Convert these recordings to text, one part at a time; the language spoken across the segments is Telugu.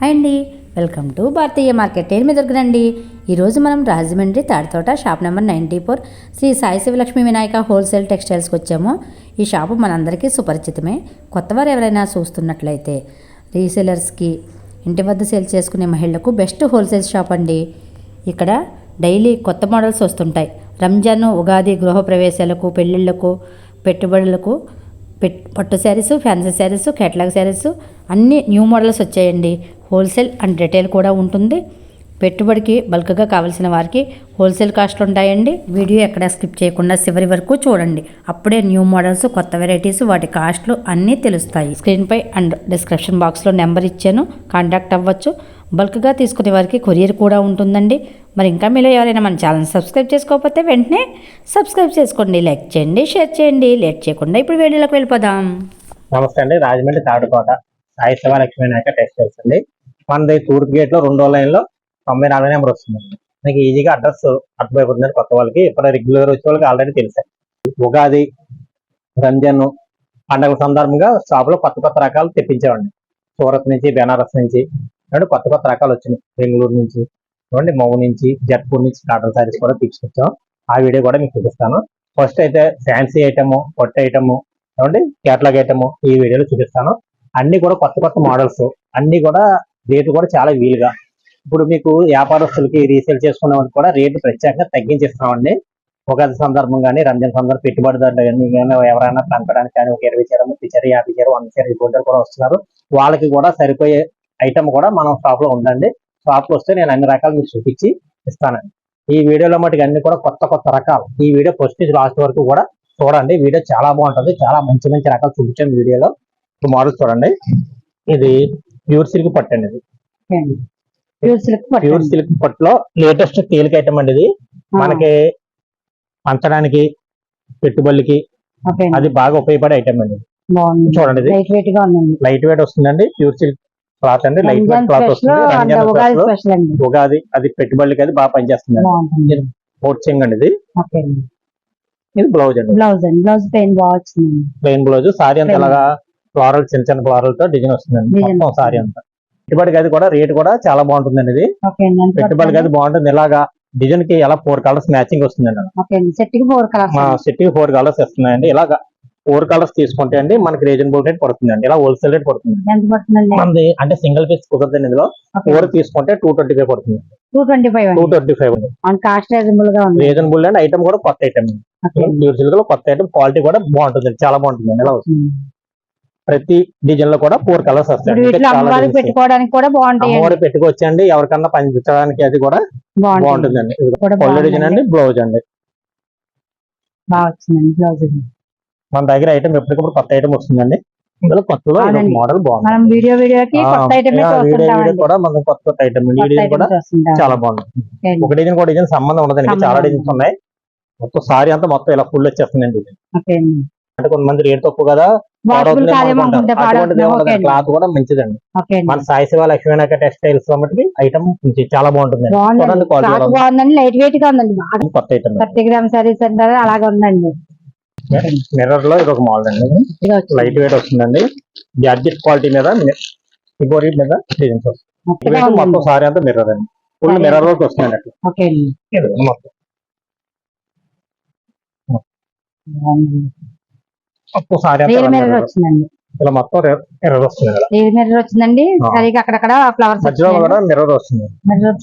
హాయ్ అండి. Welcome to Bharatiya market. నేను మీ దగ్గరండి ఈరోజు మనం Rajahmundry Tadithota shop number ninety four Shri Sai Sivalakshmi Vinayaka wholesale టెక్స్టైల్స్కి వచ్చాము. ఈ షాపు మనందరికీ సుపరిచితమే. కొత్తవారు ఎవరైనా చూస్తున్నట్లయితే రీసేలర్స్కి ఇంటి వద్ద సేల్ చేసుకునే మహిళలకు బెస్ట్ హోల్సేల్ షాప్ అండి. ఇక్కడ డైలీ కొత్త మోడల్స్ వస్తుంటాయి. రంజాన్ ఉగాది గృహప్రవేశాలకు పెళ్ళిళ్ళకు పెట్టుబడులకు పెట్ పట్టు sarees fancy sarees catalogue sarees అన్ని న్యూ మోడల్స్ వచ్చాయండి. హోల్సేల్ అండ్ రిటైల్ కూడా ఉంటుంది. పెట్టుబడికి బల్క్గా కావాల్సిన వారికి హోల్సేల్ కాస్ట్లు ఉంటాయండి. వీడియో ఎక్కడ స్కిప్ చేయకుండా చివరి వరకు చూడండి. అప్పుడే న్యూ మోడల్స్ కొత్త వెరైటీస్ వాటి కాస్ట్లు అన్నీ తెలుస్తాయి. స్క్రీన్పై అండ్ డిస్క్రిప్షన్ బాక్స్లో నెంబర్ ఇచ్చాను. కాంటాక్ట్ అవ్వచ్చు. బల్క్గా తీసుకునే వారికి కొరియర్ కూడా ఉంటుందండి. మరి ఇంకా మీలో ఎవరైనా మన ఛానల్ సబ్స్క్రైబ్ చేసుకోకపోతే వెంటనే సబ్స్క్రైబ్ చేసుకోండి. లైక్ చేయండి షేర్ చేయండి. లేట్ చేయకుండా ఇప్పుడు వీడియోలోకి వెళ్ళిపోదాం. నమస్తే అండి. రాజమండ్రి తాడుకోట సాయి శివ లక్ష్మీ నాయక టెక్స్టైల్స్ అండి. మనది తూర్పు గేట్లో రెండో లైన్లో తొంభై నాలుగు నెంబర్ వస్తుంది. మీకు ఈజీగా అడ్రస్ అర్థమైపోతుంది కొత్త వాళ్ళకి ఇప్పుడు రెగ్యులర్ వచ్చే వాళ్ళకి ఆల్రెడీ తెలుసాయి ఉగాది రంజాన్ పండగల సందర్భంగా షాప్లో కొత్త కొత్త రకాలు తెప్పించామండి సూరత్ నుంచి బెనారస్ నుంచి అంటే కొత్త కొత్త రకాలు వచ్చినాయి. బెంగళూరు నుంచి చూడండి మౌ నుంచి జట్పూర్ నుంచి కాటన్ సారీస్ కూడా తీసుకొచ్చాం. ఆ వీడియో కూడా మీకు చూపిస్తాను. ఫస్ట్ అయితే ఫ్యాన్సీ ఐటమ్ పొట్ట ఐటమ్ చూడండి కేటలాగ్ ఐటమ్ ఈ వీడియోలో చూపిస్తాను. అన్ని కూడా కొత్త కొత్త మోడల్స్ అన్ని కూడా రేటు కూడా చాలా వీలుగా. ఇప్పుడు మీకు వ్యాపారస్తులకి రీసేల్ చేసుకునే వాళ్ళకి కూడా రేటు ప్రత్యేకంగా తగ్గించిస్తున్నామండి ఉగాది సందర్భం కానీ రంజాన్ సందర్భం పెట్టుబడిదారులు కానీ ఎవరైనా పంపడానికి కానీ ఒక ఇరవై చీర ముప్పై చీర యాభై చీర వంద చీర ఇటువంటి కూడా వస్తున్నారు. వాళ్ళకి కూడా సరిపోయే ఐటమ్ కూడా మనం షాప్లో ఉందండి షాప్ వస్తే నేను అన్ని రకాలు మీకు చూపించి ఇస్తానండి. ఈ వీడియోలో మటుకు అన్ని కూడా కొత్త కొత్త రకాలు. ఈ వీడియో ఫస్ట్ నుంచి లాస్ట్ వరకు కూడా చూడండి. వీడియో చాలా బాగుంటుంది. చాలా మంచి మంచి రకాలు చూపించాను వీడియోలో. ఇప్పుడు మోడల్ చూడండి. ఇది ప్యూర్ సిల్క్ పట్టు అండి ఇది. ప్యూర్ సిల్క్ ప్యూర్ సిల్క్ పట్టులో లేటెస్ట్ తేలిక ఐటమ్ అండి ఇది. మనకి పంచడానికి పెట్టుబడులకి అది బాగా ఉపయోగపడే ఐటమ్ అండి. చూడండి లైట్ వెయిట్గా ఉందండి. లైట్ వెయిట్ వస్తుందండి. ప్యూర్ సిల్క్ క్లాత్ అండి. లైట్ వెయిట్ క్లాత్ వస్తుంది. ఉగాది అది పెట్టుబడులకి అది బాగా పనిచేస్తుంది బాగుంటుంది. కోట్ చెంగ్ అండి ఇది. బ్లౌజ్ అండి. బ్లౌజ్ అండి. బ్లౌజ్ బాగా వచ్చింది ప్లెయిన్ బ్లౌజ్. సారీ అంతా Plain. ఫ్లోరల్ చిన్న చిన్న ఫ్లోరల్తో డిజైన్ వస్తుందండి. మొత్తం సారీ అంతా. పెట్టుబడికి అది కూడా రేట్ కూడా చాలా బాగుంటుందండి ఇది. పెట్టుబడికి అది బాగుంటుంది. ఇలాగా డిజైన్కి ఎలా ఫోర్ కలర్స్ మ్యాచింగ్ వస్తుందండి. సెట్కి ఫోర్ కలర్స్ సెట్కి ఫోర్ కలర్స్ వస్తున్నాయండి. ఇలాగా ఫోర్ కలర్స్ తీసుకుంటే అండి మనకి రీజనబుల్ రేట్ పడుతుందండి. ఇలా హోల్సేల్ రేట్ పడుతుంది మనది అంటే సింగిల్ పీస్ కుదరదండి ఇందులో. ఫోర్ తీసుకుంటే టూ ట్వంటీ ఫైవ్ పడుతుంది. Two twenty five two twenty five cost రీజనబుల్గా ఉంది. Reasonable and. ఐటమ్ కూడా కొత్త ఐటమ్ కొత్త ఐటమ్ క్వాలిటీ కూడా బాగుంటుంది చాలా బాగుంటుంది ఇలా. ప్రతి డిజైన్లో కూడా ఫోర్ కలర్స్ వస్తాయి. పెట్టుకోవడానికి కూడా బాగుంటాయి అమ్మవారి పెట్టుకోవచ్చండి. ఎవరికన్నా పండించడానికి అది కూడా బాగుంటుంది. బాగుంటుందండి. పళ్ళు డిజైన్ అండి. బ్లౌజ్ అండి. బ్లౌజ్. మన దగ్గర ఐటమ్ ఎప్పటికప్పుడు కొత్త ఐటమ్ వస్తుందండి. ఇందులో కొత్తలో. మోడల్ బాగుంది. మనం వీడియో వీడియోకి కొత్త ఐటమ్ కూడా కొత్త కొత్త ఐటమ్ డిజైన్ కూడా చాలా బాగుంది. ఒక డిజైన్ కూడా డిజైన్ సంబంధం ఉండదండి. చాలా డిజైన్స్ ఉన్నాయి. మొత్తం సారీ అంతా మొత్తం ఇలా ఫుల్ వచ్చేస్తుందండి. అంటే కొంతమంది రేట్ తక్కువ కదా. క్లాత్ కూడా మంచిదండి. మన సాయి శివ లక్ష్మీనాయక టెక్స్టైల్స్ కాబట్టి ఐటమ్ చాలా బాగుంటుంది బాగుందండి. లైట్ వెయిట్గా ఉందండి. కొత్త ఐటమ్ థర్టీ గ్రామ్ సారీస్ అంటారు అలాగే ఉందండి. మిర్రర్లో ఇది ఒక మోడల్ అండి. లైట్ వెయిట్ వస్తుందండి. జార్జెట్ క్వాలిటీ మీద ఇబోరీ మీద డిజైన్స్ వస్తుంది. మొత్తం. సారీ అంతా మిర్రర్ అండి. ఫుల్ మిర్రర్ వర్క్ వస్తుందండి అట్లా. మొత్తం బాగుందండి. మొత్తం సారీ అంతా రియల్ మిర్రర్. వచ్చిందండి. ఇలా మొత్తం మిర్రర్ వస్తుంది రియల్ మిర్రర్ వచ్చిందండి. సరిగా అక్కడక్కడ ఫ్లవర్స్ మధ్యలో కూడా మిర్రర్ వస్తుంది. మిర్రర్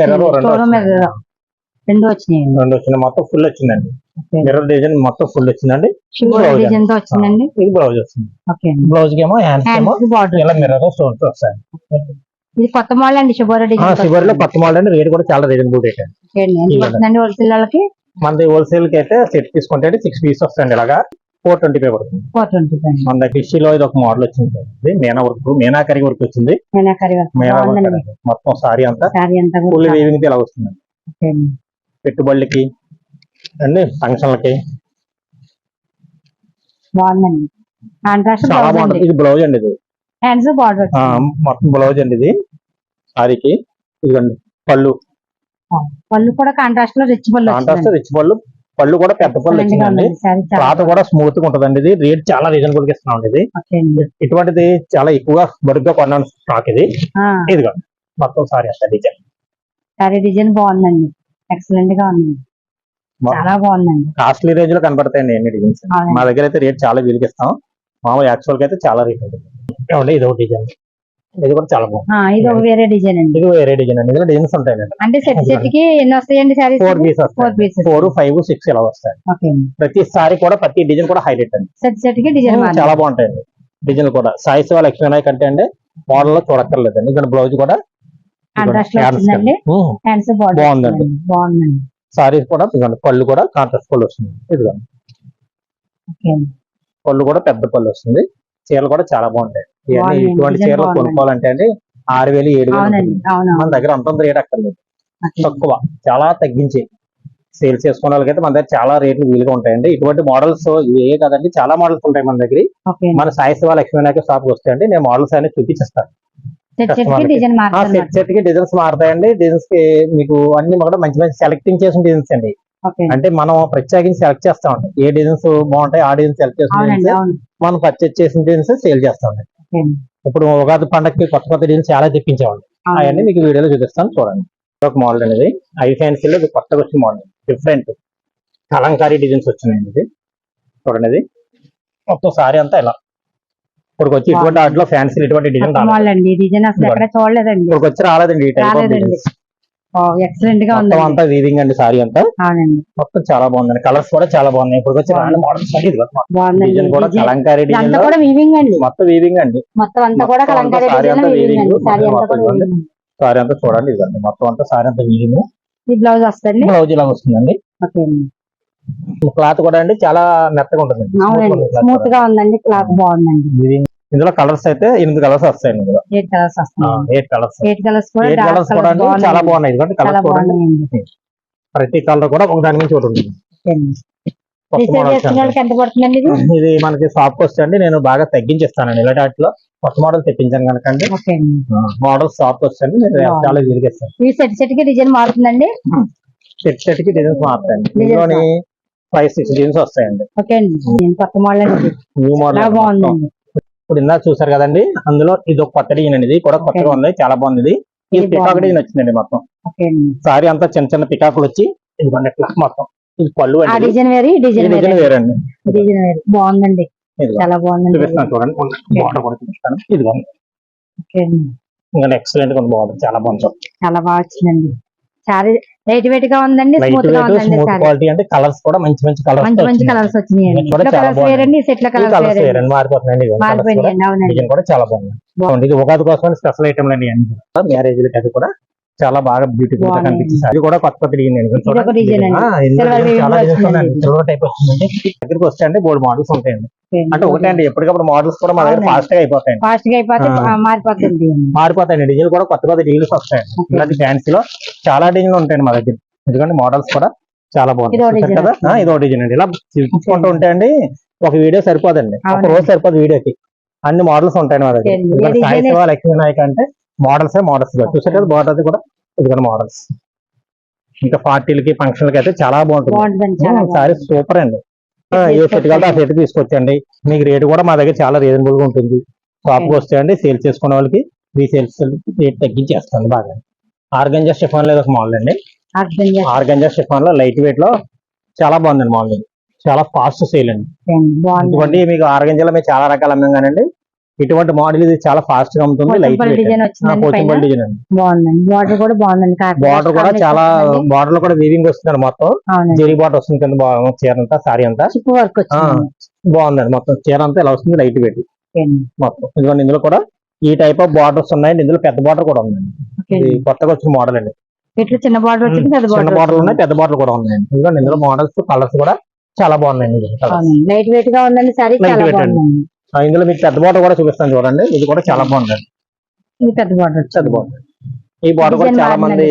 mirror రెండు వచ్చినాయి. మిర్రర్ రెండు వచ్చినాయి. రెండు మొత్తం ఫుల్ వచ్చిందండి. మిర్రర్ డిజైన్ మొత్తం ఫుల్ వచ్చిందండి. డిజైన్తో వచ్చిందండి. ఇది బ్లౌజ్ వస్తుంది. బ్లౌజ్కి ఏమో హ్యాండ్స్ ఏమో. ఇలా మిర్రర్ స్టోన్స్ వస్తాయి. ఇది కొత్త మోడల్ అండి షిబోరి డిజైన్లో కొత్త మోడల్ అండి. రేట్ కూడా చాలా రీజనబుల్ రేట్ అండి. హోల్సేల్ వాళ్ళకి? మనది హోల్సేల్కి అయితే సెట్ తీసుకుంటే సిక్స్ పీస్ వస్తాయండి ఇలాగా. ఫోర్ ట్వంటీ ఫైవ్ పడుతుంది. Four twenty five. మన దగ్గర టిష్యూలో ఇది ఒక మోడల్ వచ్చింది మీనా వర్క్ మీనాకరి వర్క్ వచ్చింది. మీనాకరి వర్క్. వర్క్. మొత్తం సారీ అంతా. సారీ అంతా ఫుల్ వీవింగ్ ఇలా వస్తుంది అండి. పెట్టుబడులకి అన్ని ఫంక్షన్లకి బాగుందండి. చాలా బాగుంటుంది అండి ఇది బ్లౌజ్ అండి ఇది. హ్యాండ్స్ బార్డర్ మొత్తం బ్లౌజ్ అండి ఇది. సారీకి. ఇదిగోండి పళ్ళు. పళ్ళు కూడా కాంట్రాస్ట్లో రిచ్ పళ్ళు కాంట్రాస్ట్ రిచ్ పళ్ళు. పళ్ళు కూడా పెద్ద పళ్ళు వచ్చిందండి క్లాత్ కూడా స్మూత్గా ఉంటదండి ఇది. రేట్ చాలా రీజనబుల్గా ఇస్తున్నాం ఇది. ఇటువంటిది చాలా ఎక్కువగా బరుగ్గా కొన్నాను స్టాక్ ఇది. ఇదిగో మొత్తం సారీ అంత డిజైన్ శారీ డిజైన్ బాగుందండి. ఎక్సలెంట్గా ఉంది. చాలా బాగుందండి. కాస్ట్లీ రేంజ్లో కనబడతాయండి ఎన్ని డిజైన్స్. మా దగ్గర అయితే రేట్ చాలా వీలుకిస్తాం మామూలు యాక్చువల్గా అయితే చాలా రేట్ ఉంటుంది ఇది ఒక డిజైన్ ఇది కూడా చాలా బాగుంది. ఇది ఒక వేరే డిజైన్ అండి. ఇది వేరే డిజైన్ అండి. ఇందులో డిజైన్స్ ఉంటాయండి అంటే సెట్ సెట్కి ఎన్ని వస్తాయండి శారీస్ ఫోర్ పీస్ ఫోర్ వస్తాయి. పీసెస్ ఫోర్ ఫైవ్ సిక్స్ ఇలా వస్తాయి. ప్రతి సారీ కూడా ప్రతి డిజైన్ కూడా హైలైట్ అండి. సెట్ సెట్కి డిజైన్ చాలా బాగుంటాయండి. డిజైన్ కూడా. సాయి శివ లక్ష్మీ నాయక్ అంటే అండి మోడల్లో చూడక్కర్లేదండి. ఇక్కడ బ్లౌజ్ కూడా బాగుందండి. సారీస్ కూడా ఇదిగోండి పళ్ళు కూడా కాంట్రాస్ట్ పళ్ళు వస్తుంది ఇదిగోండి. పళ్ళు కూడా పెద్ద పళ్ళు వస్తుంది. చీరలు కూడా చాలా బాగుంటాయి. ఇవన్నీ. ఇటువంటి చీరలు. కొనుక్కోవాలంటే అండి ఆరు వేలు ఏడు వేలు మన దగ్గర అంతంత రేట్ అక్కర్లేదు. తక్కువ. చాలా తగ్గించి. సేల్ చేసుకునే వాళ్ళకైతే మన దగ్గర చాలా రేట్లు వీలుగా ఉంటాయండి. ఇటువంటి మోడల్స్ ఇవే కదండి. చాలా మోడల్స్ ఉంటాయి మన దగ్గర. మన సాయి శివ లక్ష్మీ నాయక షాప్ వస్తాయండి నేను మోడల్స్ అన్ని చూపించేస్తాను. సెట్ సెట్కి డిజైన్స్ మారుతాయండి. డిజైన్స్కి మీకు అన్ని కూడా మంచి మంచి సెలెక్టింగ్ చేసిన డిజైన్స్ అండి. అంటే మనం ప్రత్యేకించి సెలెక్ట్ చేస్తా ఉంటాం ఏ డిజైన్స్ బాగుంటాయి ఆ డిజైన్ సెలెక్ట్ చేసిన మనం పర్చేజ్ చేసిన డిజైన్స్ సేల్ చేస్తా ఉంటాం ఓకే అండి. ఇప్పుడు ఉగాది పండగకి కొత్త కొత్త డిజైన్స్ చాలా తెప్పించామండి అవన్నీ. మీకు వీడియోలో చూపిస్తాను చూడండి. ఒక మోడల్ అనేది ఐ ఫ్యాన్సీలో ఇది కొత్తగా వచ్చిన మోడల్ డిఫరెంట్ కలంకారీ డిజైన్స్ వచ్చినాయండి ఇది. చూడండి ఇది. మొత్తం సారీ అంతా ఇలా. ఇప్పుడు వచ్చి ఇటువంటి వాటిలో ఫ్యాన్సీ ఇటువంటి డిజైన్ అండి డిజైన్ అసలు ఎక్కడ చూడలేదండి. ఇప్పుడు వచ్చి రాలేదండి ఈ టైప్ రాలేదండి. ఎక్సలెంట్గా మొత్తం ఉందండి. అంతా వీవింగ్ అండి సారీ అంతా. అవునండి. మొత్తం చాలా బాగుందండి. కలర్స్ కూడా చాలా బాగున్నాయి. ఇప్పుడు వచ్చి రాని మోడల్స్ డిజైన్ కూడా కలంకారీ డిజైన్ కూడా వీవింగ్ అండి. మొత్తం వీవింగ్ అండి. మొత్తం అంతా కూడా కలంకారీ డిజైన్ వీవింగ్. సారీ అంతా కూడా. సారీ అంతా చూడండి ఇదిగోండి. మొత్తం అంతా సారీ అంతా వీవింగ్ ఈ బ్లౌజ్ వస్తుంది బ్లౌజ్ ఇలా వస్తుందండి. ఓకే అండి. క్లాత్ కూడా అండి చాలా మెత్తగా ఉంటుంది స్మూత్గా ఉందండి. క్లాత్ బాగుందండి. ఇందులో కలర్స్ అయితే ఎనిమిది కలర్స్ వస్తాయండి ఇందులో. Eight colours eight colours eight colours కూడా ఎయిట్ కలర్స్ కూడా చాలా బాగున్నాయి. కలర్స్ బాగున్నాయండి. ప్రతి కలర్ కూడా ఒక దాని నుంచి ఒకటి ఇది? మనకి షాప్కి వస్తే నేను బాగా తగ్గించేస్తానండి. ఇలాంటి వాటిలో కొత్త మోడల్ తెప్పించాను కనుకండి ఓకే అండి మోడల్ షాప్కి నేను. చాలా విరిగిస్తాను ఈ సెట్ సెట్కి డిజైన్ మారుతుందండి? సెట్ సెట్కి డిజైన్స్ మారుతాయండి ఇందులోని ఫైవ్ సిక్స్ డిజైన్స్ వస్తాయండి. ఓకే అండి. నేను కొత్త మోడల్. న్యూ మోడల్ బాగుందండి. ఇప్పుడు ఇందాక చూసారు కదండి అందులో ఇది ఒక కొత్త డిజైన్ అండి ఇది కూడా కొత్తగా. ఉంది చాలా బాగుంది ఇది ఈ ఇది పికాక్ బాగుంది. డిజైన్ వచ్చిందండి మొత్తం సారీ అంతా చిన్న చిన్న పికాకులు వచ్చి ఇదిగోండి ఇట్లా మొత్తం. ఇది పళ్ళు అండి. ఇది. డిజైన్ వేరు డిజైన్ డిజైన్ వేరు. వేరండి. డిజైన్ వేరు. బాగుందండి. చాలా బాగుందండి. చూపిస్తాను చూడండి. బార్డర్ కూడా చూపిస్తాను. ఇదిగోండి. ఇంకా ఎక్సలెంట్గా ఉంది బార్డర్ చాలా బాగుంది. చాలా బాగా వచ్చిందండి. సారీ లైట్ వెయిట్గా ఉందండి స్మూత్గా ఉందండి క్వాలిటీ అంటే కలర్స్ కూడా మంచి మంచి కలర్స్ మంచి మంచి కలర్స్ వచ్చినాయండి కలర్స్. వేరండి సెట్ల కలర్స్ వేరండి. మారిపోతున్నాయండి కూడా. అవునండి. చాలా బాగుంది. బాగుంది. ఇది ఉగాది కోసం స్పెషల్ ఐటమ్ అండి మ్యారేజ్ అది కూడా చాలా బాగా బ్యూటిఫుల్గా. కనిపించింది అది కూడా కొత్త కొత్త డిజైన్ అండి. అండి. చాలా సిల్వర్ టైప్ వచ్చిందండి దగ్గరికి వస్తే బోర్డు మోడల్స్ ఉంటాయండి. అంటే ఒకటే అండి ఎప్పటికప్పుడు మోడల్స్ కూడా మా దగ్గర. ఫాస్ట్గా అయిపోతాయండి. ఫాస్ట్గా మారిపోతుంది మారిపోతాయండి. డిజైన్ కూడా కొత్త కొత్త డిజైన్స్ వస్తాయండి. ఇలాంటి ఫ్యాన్సీలో చాలా డిజైన్లు ఉంటాయండి మా దగ్గర. ఎందుకంటే మోడల్స్ కూడా చాలా బాగుంటాయి. కదా? ఇదో డిజైన్ అండి. ఇలా చూపించుకుంటూ ఉంటాయండి ఒక వీడియో సరిపోదండి. ఒక. రోజు సరిపోదు వీడియోకి అన్ని మోడల్స్ ఉంటాయండి మా దగ్గర. సాయి లక్ష్మీ నాయక్ అంటే మోడల్స్ మోడల్స్ చూసారు కదా బార్డర్ అది కూడా? ఇదిగోండి మోడల్స్. ఇంకా పార్టీలకి ఫంక్షన్లకి అయితే చాలా బాగుంటుంది. సారీ. సూపర్ అండి. ఏ. సెట్ కావాలంటే ఆ సెట్ తీసుకొచ్చండి మీకు రేట్ కూడా మా దగ్గర చాలా రీజనబుల్గా ఉంటుంది. షాప్కి Okay. వస్తాయండి సేల్ చేసుకునే వాళ్ళకి రీసేల్స్ రేట్ తగ్గించేస్తాను బాగా. ఆర్గంజా షిఫాన్లో ఒక మోడల్ అండి. ఆర్గంజా. షిఫాన్లో లైట్ వెయిట్లో చాలా బాగుందండి మోడల్ ఇది చాలా ఫాస్ట్ సేల్ అండి. ఇటువంటి మీకు ఆర్గంజాలో మేము చాలా రకాలు అమ్మాం కానండి ఇటువంటి మోడల్ ఇది చాలా ఫాస్ట్గా ఉంటుంది లైట్ పోచంపల్లి డిజైన్ అండి. బాగుందండి. బార్డర్ కూడా బాగుందండి కాకపోతే బార్డర్ కూడా కాంబినేషన్ చాలా. బార్డర్లో కూడా వీవింగ్ వస్తుంది మొత్తం. జెరీ బార్డర్ వస్తుంది కింద చీర అంతా సారీ అంతా. వర్క్ బాగుందండి మొత్తం. చీర అంతా ఇలా వస్తుంది లైట్ వెయిట్. మొత్తం. ఇదిగోండి ఇందులో కూడా ఈ టైప్ ఆఫ్ బార్డర్స్ ఉన్నాయండి. ఇందులో పెద్ద బార్డర్ కూడా ఉందండి. ఇది. కొత్తగా వచ్చిన మోడల్ అండి. ఇట్లా చిన్న బార్డర్ వచ్చింది పెద్ద చిన్న బార్డర్ ఉన్నాయి పెద్ద బార్డర్ కూడా ఉన్నాయండి. ఇదిగోండి ఇందులో మోడల్స్ కలర్స్ కూడా చాలా బాగున్నాయండి. లైట్ వెయిట్గా ఉందండి సారీ చాలా. బాగుందండి. ఇందులో మీకు పెద్ద బార్డర్ కూడా చూపిస్తాను చూడండి. ఇది కూడా చాలా బాగుందండి. ఇది పెద్ద ఈ బార్డర్ కూడా చాలా మంది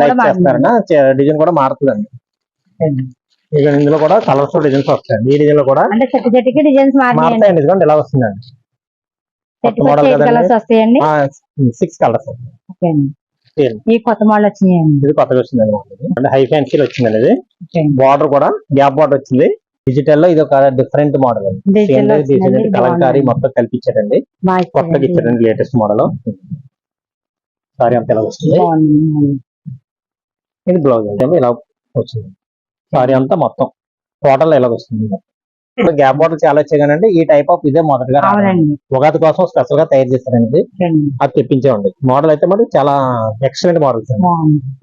లైక్ డిజైన్ కూడా మారుతుందండి. ఇక ఇందులో కూడా కలర్స్ డిజైన్స్ వస్తాయండి. ఈ డిజైన్లో కూడా అంటే చెట్టు చెట్టుకి డిజైన్స్ మారినాయండి మారుతాయండి. ఇదిగోండి ఇలా వస్తుందండి. కదండి. వస్తాయండి? సిక్స్ కలర్స్ ఈ కొత్త మోడల్ వచ్చినాయండి. ఇది కొత్తగా వచ్చింది అంటే హై ఫ్యాన్సీలో వచ్చిందండి ఇది. బార్డర్ కూడా గ్యాప్ బార్డర్ వచ్చింది. డిజిటల్లో ఇది ఒక డిఫరెంట్ మోడల్ అండి. కలంకారీ. మొత్తం కల్పించారండి కొత్తగా ఇచ్చారండి. Latest model. సారీ అంత ఇలా వస్తుంది. ఇది బ్లౌజ్ అంటే ఇలా వచ్చింది సారీ అంతా మొత్తం. టోటల్ ఇలా వస్తుంది? ఇప్పుడు గ్యాప్ బార్డర్ చాలా వచ్చాయి ఈ టైప్ ఆఫ్ ఇదే మొదటగా ఉగాది కోసం స్పెషల్గా తయారు చేస్తారండి. అది తెప్పించామండి. మోడల్ అయితే మరి చాలా ఎక్సలెంట్ మోడల్స్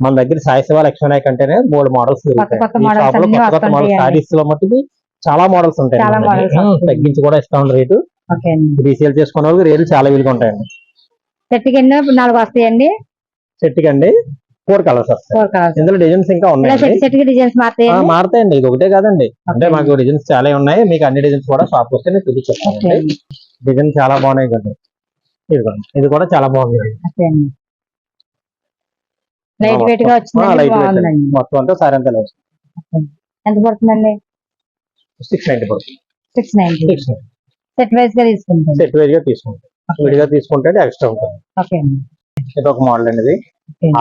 మన దగ్గర సాయి శివ లక్ష్మీ నాయక్ అంటేనే మూడు మోడల్స్ కొత్త కొత్త మోడల్స్ వస్తుంటాయండి. సారీస్లో మట్టుకు చాలా మోడల్స్ ఉంటాయి చాలా. తగ్గించి కూడా ఇస్తా రేటు. అండి. రీసేల్ చేసుకునే వాళ్ళకి రేట్లు చాలా విలుగా ఉంటాయండి. సెట్ కింద నాలుగు వస్తాయండి? సెట్ కండి ఫోర్ కలర్స్ వస్తాయి. ఇందులో డిజైన్స్ ఇంకా కి డిజైన్స్ మారుతాయండి? ఇది ఒకటే కాదండి. అంటే. మాకు డిజైన్స్ చాలా ఉన్నాయి మీకు అన్ని డిజైన్స్ కూడా షాప్ వస్తే నేను చూపించేస్తాను అండి. డిజైన్ చాలా బాగున్నాయి కదా. ఇదిగోండి ఇది కూడా చాలా బాగుంది. అండి. లైట్ వెయిట్గా బాగుందండి. మొత్తం అంతా సారీ అంతా ఎంత పడుతుందండి? సిక్స్ నైన్టీ పడుతుంది సిక్స్ నైన్టీ సిక్స్ సెట్ వైజ్గా తీసుకుంటాం సెట్ వైజ్గా తీసుకుంటాం విడిగా తీసుకుంటే ఎక్స్ట్రా ఉంటుంది. ఓకే అండి. ఇది ఒక మోడల్ అండి ఇది.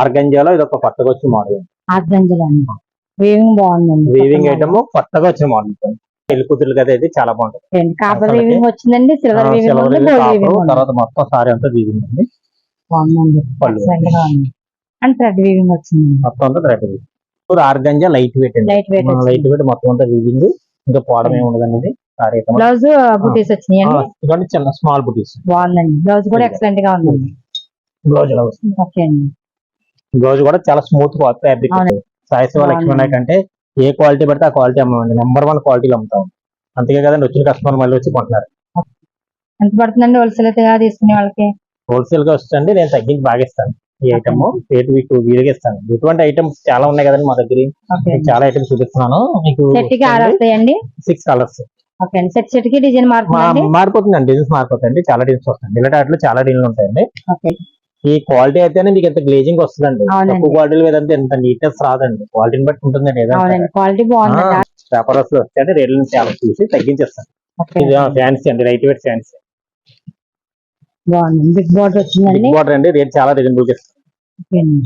ఆర్గంజాలో ఇది ఒక కొత్తగా వచ్చిన మోడల్ ఆర్గంజల్ అండి. వీవింగ్ బాగుందండి వీవింగ్ ఐటమ్ కొత్తగా వచ్చిన మోడల్ పెళ్ళి కూతురు కదా ఇది చాలా బాగుంటుంది. కాపర్ వీవింగ్ వచ్చిందండి సిల్వర్ వీవింగ్ ఉంది వీవింగ్ తర్వాత మొత్తం సారీ అంతా వీవింగ్ బాగుందండి అండ్ థ్రెడ్ వీవింగ్ మొత్తం అంతా థ్రెడ్ ఇప్పుడు organza light weight light weight light weight మొత్తం అంతా వీవింగ్ ఇంకా పోవడం ఏమి ఉండదండి బ్లౌజ్ బుటీస్ వచ్చినాయండి ఇదిగోండి చిన్న స్మాల్ బుటీస్. బాగుందండి బ్లౌజ్ కూడా ఎక్సలెంట్గా ఉందండి బ్లౌజ్ ఎలా వస్తుంది? ఓకే అండి. బ్లౌజ్ కూడా చాలా స్మూత్ ఫ్యాబ్రిక్ అవును. సాయి శివ లక్ష్మీ అంటే ఏ క్వాలిటీ పడితే ఆ క్వాలిటీ అమ్మమండి. నెంబర్ వన్ క్వాలిటీలో అమ్ముతాం. అంతే కదండి వచ్చిన కస్టమర్ మళ్ళీ వచ్చి కొంటున్నారు. ఎంత పడుతుందండి? హోల్సేల్ తీసుకునే వాళ్ళకి? హోల్సేల్గా వస్తుంది నేను తగ్గించి బాగా ఇస్తాను. ఈ ఐటమ్ రేట్ మీకు వీలుగా ఇస్తాను ఇటువంటి ఐటమ్స్ చాలా ఉన్నాయి కదండి మా దగ్గర. చాలా ఐటమ్స్ చూపిస్తున్నాను. మీకు సిక్స్ కలర్స్ సెట్ సెట్కి డిజైన్ మారిపోతుందండి. డిజైన్స్ మారిపోతాయండి. చాలా డిజైన్స్ వస్తాయి ఇలాంటి వాటిలో చాలా డిజైన్లు ఉంటాయండి. ఈ క్వాలిటీ అయితేనే మీకు ఎంత గ్లేజింగ్ వస్తుందండి. తక్కువ క్వాలిటీ లేదంటే ఎంత నీట్నెస్ రాదండి. క్వాలిటీని బట్టి ఉంటుందండి క్వాలిటీ బాగుందండి పేపర్ వస్తే వస్తే రేట్లను చాలా చూసి తగ్గించేస్తాను. ఫ్యాన్సీ అండి. లైట్ వెయిట్ ఫ్యాన్సీ బాగుంది. బిగ్ వచ్చిందండి బార్డర్ అండి రేట్ చాలా రీజనబుల్.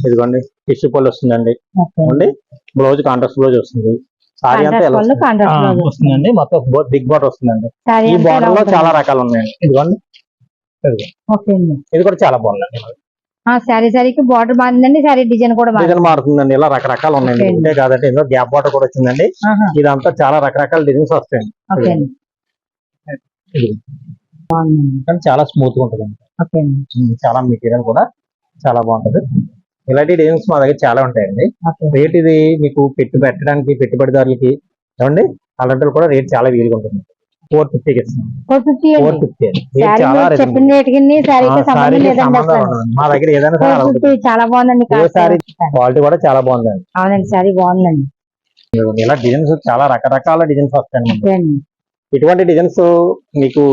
ఇదిగోండి టిష్యూ పళ్ళు వస్తుందండి. బ్లౌజ్ కాంట్రాస్ట్ బ్లౌజ్ వస్తుంది. సారీ అంతా వస్తుందండి. మొత్తం బిగ్ బార్డర్ వస్తుందండి. సారీ ఈ బార్డర్లో? చాలా రకాలు ఉన్నాయండి ఇదిగోండి ఇది కూడా చాలా బాగుందండి. ఆ శారీ శారీకి బార్డర్ బాగుందండి శారీ డిజైన్ కూడా డిజైన్ మారుతుందండి. ఇలా రకరకాలు ఉన్నాయండి. ఇంతే కాదండి. ఇందులో గ్యాప్ బార్డర్ కూడా వచ్చిందండి. ఇదంతా చాలా రకరకాల డిజైన్స్ వస్తాయండి. కానీ చాలా స్మూత్గా ఉంటుంది ఓకే చాలా మెటీరియల్ కూడా చాలా బాగుంటది. ఇలాంటి డిజైన్స్ మా దగ్గర చాలా ఉంటాయండి. రేట్ ఇది మీకు పెట్టు పెట్టడానికి పెట్టుబడిదారులకి ఏమండి? అలాంటి కూడా రేట్ చాలా వీలుగా ఉంటుంది. ఫోర్ ఫిఫ్టీకి ఇస్తాం. ఫోర్ ఫిఫ్టీ చాలా మా దగ్గర ఏదైనా సరే చాలా బాగుందండి. క్వాలిటీ కూడా చాలా బాగుందండి. అవునండి శారీ బాగుందండి. ఇలా డిజైన్స్ చాలా రకరకాల డిజైన్స్ వస్తాయండి. ఇటువంటి డిజైన్స్ మీకు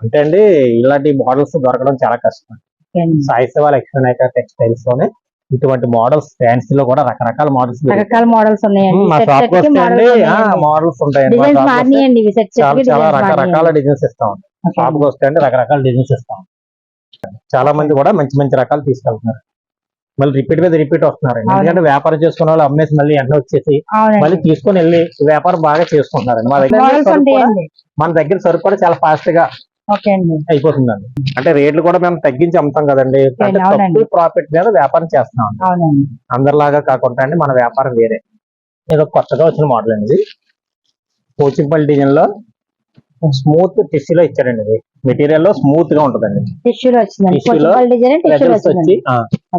అంటే అండి ఇలాంటి మోడల్స్ దొరకడం చాలా కష్టం. సాయి శివ లక్ష్మీ నాయక టెక్స్టైల్స్లోనే ఇటువంటి మోడల్స్ ఫ్యాన్సీ లో కూడా రకరకాల మోడల్స్ రకరకాల మోడల్స్ ఉన్నాయండి. మా షాప్కి మోడల్స్ ఉంటాయండి. చాలా కి రకరకాల డిజైన్స్ ఇస్తాం. షాప్. వస్తే అండి రకరకాల డిజైన్స్ ఇస్తాం. చాలా మంది కూడా మంచి మంచి రకాలు తీసుకెళ్తున్నారు. మళ్ళీ రిపీట్ మీద రిపీట్ వస్తున్నారు. ఎందుకంటే వ్యాపారం చేసుకున్న వాళ్ళు అమ్మేసి మళ్ళీ ఎండ వచ్చేసి మళ్ళీ తీసుకొని వెళ్ళి వ్యాపారం బాగా చేసుకుంటున్నారండి. మా దగ్గర మన దగ్గర సరుకు కూడా చాలా ఫాస్ట్గా ఓకే అండి. అయిపోతుందండి. అంటే రేట్లు కూడా మేము తగ్గించి అమ్ముతాం కదండి. అంటే. తక్కువ ప్రాఫిట్ మీద వ్యాపారం చేస్తున్నాం అవునండి. అందరిలాగా కాకుండా అండి మన వ్యాపారం వేరే. ఇది కొత్తగా వచ్చిన మోడల్ అండి పోచింపల్లి డిజైన్లో స్మూత్ టిష్యూలో ఇచ్చారండి ఇది. మెటీరియల్లో స్మూత్గా ఉంటుందండి. టిష్యూలో వచ్చిందండి. లో డిజైన్ టిష్యూలో వచ్చిందండి.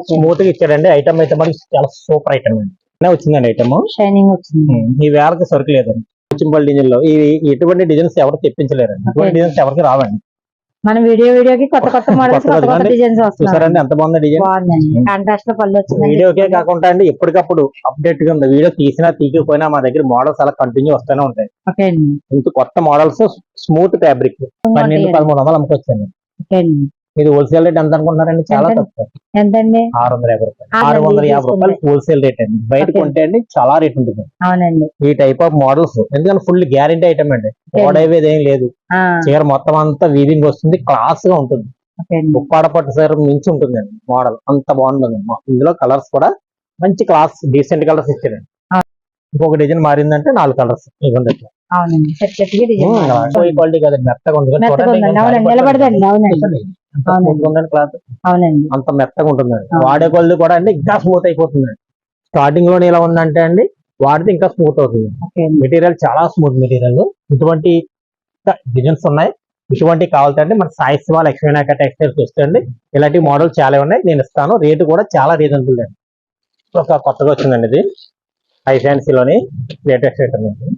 స్మూత్గా ఇచ్చాడండి ఐటమ్ అయితే మనకి చాలా సూపర్ ఐటమ్ అండి. వచ్చిందండి ఐటమ్ షైనింగ్ వచ్చింది. ఈ వేళకి సరుకు లేదండి. పోచింపల్లి డిజైన్లో. ఈ ఎటువంటి డిజైన్స్ ఎవరు తెప్పించలేరండి ఇటువంటి Okay. డిజైన్స్ ఎవరికి రావండి. మన వీడియో వీడియోకి కొత్త కొత్త మోడల్స్ కొత్త కొత్త డిజైన్స్ వస్తున్నాయి. ఎంత బాగుంది డిజైన్ బాగుందండి. కాంట్రాస్ట్లో పళ్ళు వచ్చిందండి వీడియోకే కాకుండా అండి ఎప్పటికప్పుడు అప్డేట్గా ఉంది. వీడియో తీసినా తీయకపోయినా మా దగ్గర మోడల్స్ అలా కంటిన్యూ వస్తూనే ఉంటాయి. ఇంత కొత్త మోడల్స్ స్మూత్ ఫ్యాబ్రిక్ పన్నెండు పదమూడు వందలు అమ్ముకొచ్చండి అండి ఇది హోల్సేల్ రేట్ ఎంత అనుకుంటున్నారండి? చాలా ఎంత? తక్కువ. ఎంతండి? ఆరు వందల యాభై రూపాయలు. ఆరు వందల యాభై. రూపాయలు. హోల్సేల్ రేట్ అండి. బయట. కొంటే అండి చాలా రేట్ ఉంటుంది. అవునండి. ఈ టైప్ ఆఫ్ మోడల్స్ ఎందుకంటే ఫుల్ గ్యారంటీ ఐటమ్ అండి. ఓడైవేది ఏం లేదు. చీర మొత్తం అంతా వీవింగ్ వస్తుంది క్లాస్గా ఉంటుంది. అండి. ఉప్పాడ పట్టు సార్ మించి ఉంటుందండి మోడల్ అంత బాగుంటుంది. ఇందులో కలర్స్ కూడా మంచి క్లాస్ డీసెంట్ కలర్స్ ఇచ్చారండి. ఇంకొక డిజైన్ మారిందంటే నాలుగు కలర్స్ ఇవ్వండి. అవునండి. సెట్ సెట్కి డిజైన్ క్వాలిటీ కదా మెత్తగా ఉంది అవునండి నిలబడదండి. అవునండి. అవునండి. అంత మెత్తగా ఉంటుందండి. ఆ. వాడే కొద్ది కూడా అండి ఇంకా స్మూత్ అయిపోతుందండి. స్టార్టింగ్లోనే ఇలా ఉందంటే అండి వాడితే ఇంకా స్మూత్ అవుతుంది. మెటీరియల్ చాలా స్మూత్ మెటీరియల్ ఇటువంటి డిజైన్స్ ఉన్నాయి. ఇటువంటి కావాలంటే మన సాయి శివ లక్ష్మీ నాయక టెక్స్టైల్స్ వస్తుంది ఇలాంటి మోడల్ చాలా ఉన్నాయి. నేను ఇస్తాను. రేటు కూడా చాలా రీజనబుల్ అండి. ఒక కొత్తగా వచ్చిందండి ఇది. హై ఫ్యాన్సీలోని లేటెస్ట్ ఐటమ్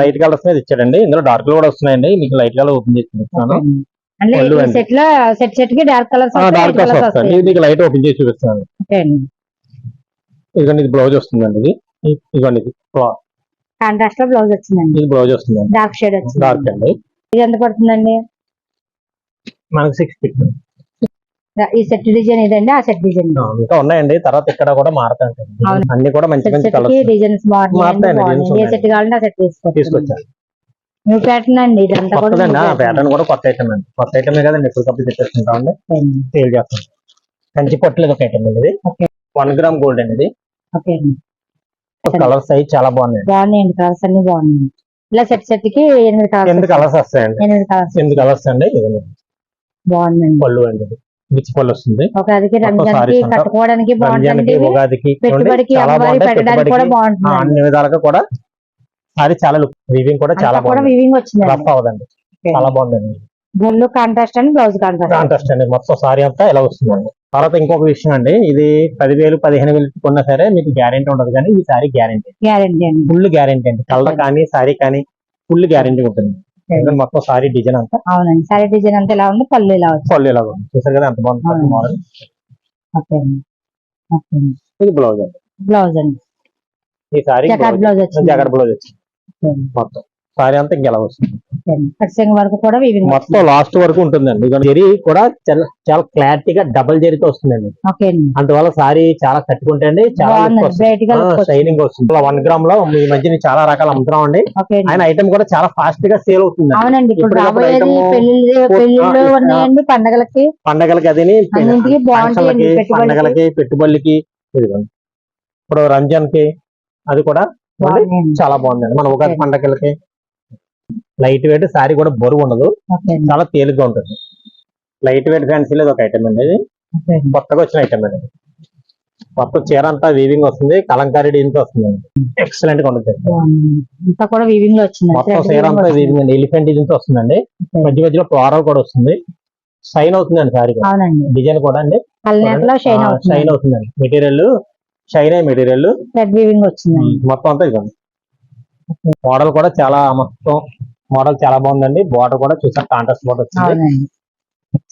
లైట్ కలర్స్ మీద ఇచ్చాడండి. ఇందులో డార్క్ కూడా వస్తున్నాయండి. మీకు లైట్ కలర్ ఓపెన్ చేసి చూపిస్తాను. సెట్లో సెట్ సెట్కి డార్క్ కలర్స్ డార్క్ కలర్స్ మీకు లైట్ ఓపెన్ చేసి చూపిస్తాను. ఇదిగోండి ఇది బ్లౌజ్ వస్తుందండి ఇది. ఇదిగోండి ఇది కాంట్రాస్ట్లో బ్లౌజ్ వచ్చిందండి. ఇది బ్లౌజ్ వస్తుందండి. డార్క్ షేడ్ వచ్చింది. డార్క్ అండి. ఇది ఎంత పడుతుందండి? మనకి సిక్స్ ఫిట్ ఈ సెట్ డిజైన్ ఇదండి ఆ సెట్ డిజైన్ ఇంకా ఉన్నాయండి. తర్వాత ఇక్కడ కూడా మారుతాయి. అన్ని కూడా మంచి మంచి కలర్స్ డిజైన్స్ designs ఏ. సెట్ కావాలంటే ఆ సెట్ తీసుకొచ్చాను. న్యూ ప్యాటర్న్ అండి ఇదంతా కూడా కొత్తదండి. ప్యాటర్న్ కూడా కొత్త ఐటమ్ అండి. కొత్త ఐటమే కదండి ఎప్పుడు కప్పుడు తెచ్చేసుకుంటామండి. సేల్ చేస్తాం. కంచి పట్టులేదు ఒక ఐటమ్ అండి ఇది. వన్ గ్రామ్ గోల్డ్ అండి ఇది. కలర్స్ అవి చాలా బాగున్నాయి బాగున్నాయండి కలర్స్ అన్ని బాగున్నాయి ఇలా సెట్ సెట్కి ఎనిమిది ఎనిమిది కలర్స్ కలర్స్ వస్తాయండి. ఎనిమిది కలర్స్ ఎనిమిది కలర్స్ అండి. బాగుందండి పళ్ళు అండి బిచ్చి పళ్ళు వస్తుంది. కట్టుకోవడానికి రంజాన్కి ఉగాదికి పెట్టుబడికి పెట్టడానికి కూడా బాగుంటుంది. అన్ని విధాలుగా కూడా అది చాలా లుక్ వీవింగ్ కూడా చాలా బాగుంది. వివింగ్ రఫ్ అవదండి చాలా బాగుందండి. Bollu contrast and blouse contrast contrast అండి. మొత్తం సారీ అంతా ఇలా వస్తుందండి. తర్వాత ఇంకొక విషయం అండి. ఇది పదివేలు పదిహేను వేలు కొన్నా సరే మీకు గ్యారెంటీ ఉండదు కానీ ఈ సారీ గ్యారెంటీ గ్యారంటీ అండి. ఫుల్ గ్యారెంటీ అండి. కలర్ కానీ సారీ కానీ ఫుల్ గ్యారెంటీ ఉంటుంది. మొత్తం సారీ డిజైన్ అంతా? అవునండి. సారీ డిజైన్ అంతా ఇలా ఉంది పళ్ళు ఇలా పళ్ళు ఇలా ఉంది చూసారు కదా ఎంత బాగుంది. మోడల్ ఓకే అండి. ఓకే అండి. ఇది బ్లౌజ్ అండి. బ్లౌజ్ అండి. ఈ సారీ బ్లౌజ్ వచ్చింది. జగడ్ బ్లౌజ్ వచ్చింది. మొత్తం. సారీ అంతా ఇంకెలా వస్తుంది. కట్సింగ్ వరకు కూడా మొత్తం లాస్ట్ వరకు ఉంటుందండి. జరీ కూడా చాలా చాలా క్లారిటీగా డబల్ జరీతో వస్తుందండి. అందువల్ల సారీ చాలా కట్టుకుంటే అండి చాలా గా. షైనింగ్ వస్తుంది. వన్ గ్రామ్లో మీ మధ్యన చాలా రకాలు అమ్ముతున్నాం అండి. ఆయన ఐటమ్ కూడా చాలా ఫాస్ట్గా సేల్ అవుతుంది అవునండి. ఇప్పుడు పండగలకి. పండగలకి అది పండగలకి పెట్టుబడులకి. ఇప్పుడు రంజాన్కి అది కూడా. చాలా బాగుందండి. మన ఉగాది. పండగలకి లైట్ వెయిట్ సారీ కూడా బరువు ఉండదు. అండి. చాలా తేలిగ్గా ఉంటుంది. లైట్ వెయిట్ ఫ్యాన్సీ లేదు ఒక ఐటమ్ అండి ఇది. అండి. కొత్తగా వచ్చిన ఐటమ్ అండి. మొత్తం చీర అంతా వీవింగ్ వస్తుంది. కలంకారీ డిజైన్ వస్తుంది ఎక్సలెంట్గా ఉంటుంది. బాగుంది. అంతా కూడా వివింగ్లో వచ్చింది? మొత్తం చీర అంతా వీవింగ్ అండి. ఎలిఫెంట్ డిజైన్ వస్తుందండి మధ్య మధ్యలో ఫ్లోరల్ కూడా వస్తుంది. షైన్ అవుతుందండి సారీ కూడా. అవునండి. డిజైన్ కూడా అండి. షైన్ అవుతుంది. అవుతుందండి మెటీరియల్ షైన్ అయ్యే మెటీరియల్ వచ్చిందండి. మొత్తం అంతా ఇదండి మోడల్ కూడా చాలా మొత్తం మోడల్ చాలా బాగుందండి. బార్డర్ కూడా చూసారు కాంట్రాస్ట్ బార్డర్ వచ్చింది.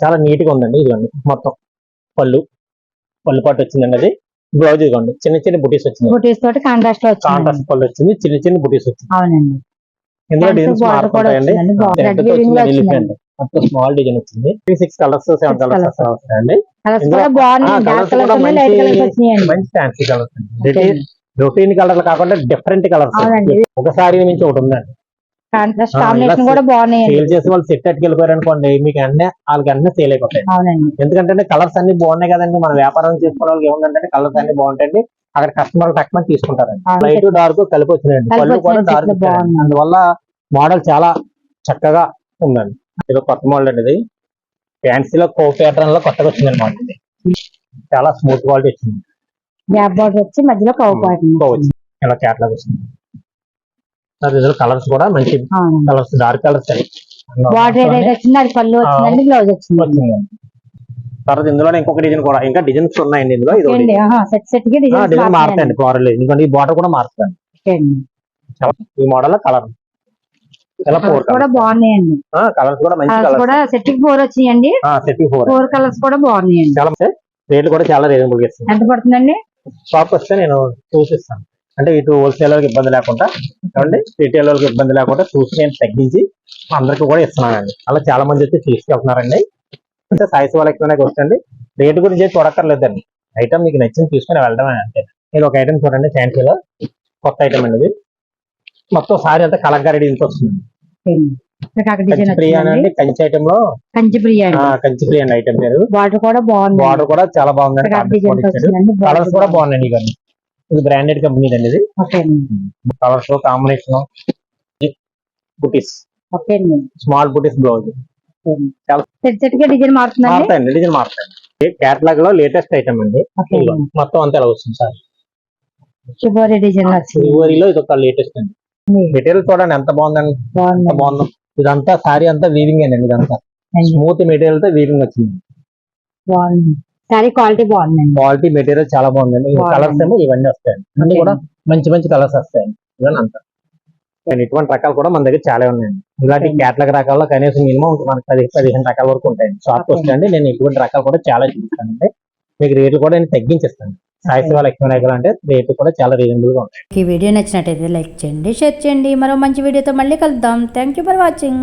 చాలా నీట్గా ఉందండి ఇదిగోండి మొత్తం. పళ్ళు పళ్ళు పట్టు వచ్చిందండి అది. బ్లౌజ్ ఇదిగోండి చిన్న చిన్న బుటీస్ వచ్చింది. బుటీస్ తోటి కాంట్రాస్ట్ కాంట్రాస్ట్ పళ్ళు వచ్చింది చిన్న చిన్న బుటీస్ వచ్చింది. అవునండి. ఇందులో డిజైన్స్ మారుతుంటాయండి. మొత్తం స్మాల్ డిజైన్ వచ్చింది. Six colours seven colours. వస్తాయండి. మంచి- ఫ్యాన్సీ కలర్స్. రొటీన్ కలర్ కాకుండా డిఫరెంట్ కలర్స్. ఒక సారీ నుంచి ఒకటి ఉందండి. కాంట్రాస్ట్ కాంబినేషన్ కూడా బాగున్నాయండి. సేల్ చేసే వాళ్ళు సెట్ వెళ్ళిపోయారు అనుకోండి మీకు అన్నీ వాళ్ళకి అన్నీ సేల్ అయిపోతాయి. అవునండి. ఎందుకంటే కలర్స్ అన్ని బాగున్నాయి కదండి మన వ్యాపారం చేసుకునే వాళ్ళకి ఏముందంటే కలర్స్ అన్ని బాగుంటాయండి అక్కడ కస్టమర్ తక్కువ తీసుకుంటారండి. లైట్ డార్క్ కలిపి వచ్చినాయండి. పళ్ళు కూడా డార్క్ బాగున్నాయి. అందువల్ల మోడల్ చాలా చక్కగా ఉందండి. ఇది కొత్త మోడల్ అండి ఇది. ఫ్యాన్సీలో కో ప్యాటర్న్లో కొత్తగా వచ్చిందండి మోడల్ ఇది. చాలా స్మూత్ క్వాలిటీ వచ్చింది. గ్యాప్ బార్డర్ వచ్చి మధ్యలో కవ్ వచ్చింది. ఇలా క్యాట్లాగ్ వచ్చింది. ఇందులో కలర్స్ కూడా మంచి కలర్స్ డార్క్ కలర్స్ బార్డర్ ఏదైతే వచ్చిందో అది పళ్ళు వచ్చిందండి బ్లౌజ్ వచ్చింది వచ్చిందండి. తర్వాత ఇందులో ఇంకొక డిజైన్ కూడా ఇంకా డిజైన్స్ ఉన్నాయండి ఇందులో డిజైన్. మారుతాయండి. ఫ్లోరల్ ఎందుకంటే ఈ బార్డర్ కూడా మారుతుంది ఈ మోడల్ కలర్ కూడా బాగున్నాయండి. కలర్స్ కూడా మంచి కలర్స్ కలర్స్ కూడా సెట్ ఫోర్ వచ్చినాయండి. సెట్ ఫోర్ ఫోర్ కలర్స్ కూడా బాగున్నాయండి. రేట్లు కూడా చాలా రీజనబుల్గా ఎంత పడుతుందండి? షాప్ వస్తే నేను చూపిస్తాను. అంటే ఇటు హోల్సేలర్కి ఇబ్బంది లేకుండా ఏమండి? రిటైలర్కి ఇబ్బంది లేకుండా చూసి నేను తగ్గించి అందరికీ కూడా ఇస్తున్నానండి. అలా చాలా మంది అయితే తీసుకెళ్తున్నారండి అంటే సాయి శివాలకి వస్తుంది రేటు గురించి చూడక్కర్లేదండి. ఐటమ్ మీకు నచ్చింది తీసుకుని వెళ్ళడమే అంతే. ఇది ఒక ఐటమ్ చూడండి ఫ్యాన్సీలో కొత్త ఐటమ్ అండి మొత్తం సారీ అంతా కలంకారీ ఇంత వస్తుంది. కంచి ఐటమ్లో కంచి బిర్యానీ. ఐటమ్ పేరు. బార్డర్ కూడా బాగుంది బార్డర్ కూడా చాలా బాగుందండి. వచ్చిందండి కలర్స్ కూడా. బాగున్నాయండి ఇవన్నీ. ఇది బ్రాండెడ్ కంపెనీ అండి ఇది. కలర్స్ కాంబినేషన్ బుటీస్ స్మాల్ బుటీస్ బ్లౌజ్ డిజైన్ మారుతాయండి డిజైన్ మారుతాయండి. కేటలాగ్లో లేటెస్ట్ ఐటమ్ అండి. మొత్తం అంతా ఎలా వస్తుంది సార్? శుభోరి డిజైన్ ఫిబ్రవరిలో ఇది ఒక లేటెస్ట్ అండి. మెటీరియల్ చూడండి ఎంత బాగుందండి. బాగుందో. ఇదంతా సారీ అంతా వీవింగ్ అండి ఇదంతా. స్మూత్ మెటీరియల్తో వీవింగ్ వచ్చింది. బాగుంది సారీ క్వాలిటీ బాగుందండి. క్వాలిటీ మెటీరియల్ చాలా బాగుందండి. బాగుంది. కలర్స్ ఏమో ఇవన్నీ వస్తాయండి. అన్ని కూడా మంచి మంచి కలర్స్ వస్తాయండి. ఇవన్నీ అంతా. ఇటువంటి రకాలు కూడా మన దగ్గర చాలా ఉన్నాయండి. ఇలాంటి. క్యాటలాగ్ రకాల్లో కనీసం మినిమం మనకి పది పదిహేను రకాల వరకు ఉంటాయండి. షాప్కి. వస్తాయండి. నేను ఇటువంటి రకాలు కూడా చాలా చూపిస్తానండి. మీకు రేట్లు కూడా నేను తగ్గించేస్తాను. సాయి శివ లక్ష్మీ నాయకులు అంటే రేట్లు కూడా చాలా రీజనబుల్గా ఉంటాయి ఈ వీడియో నచ్చినట్టయితే లైక్ చేయండి షేర్ చేయండి. మరో మంచి వీడియోతో మళ్ళీ కలుద్దాం. Thank you for watching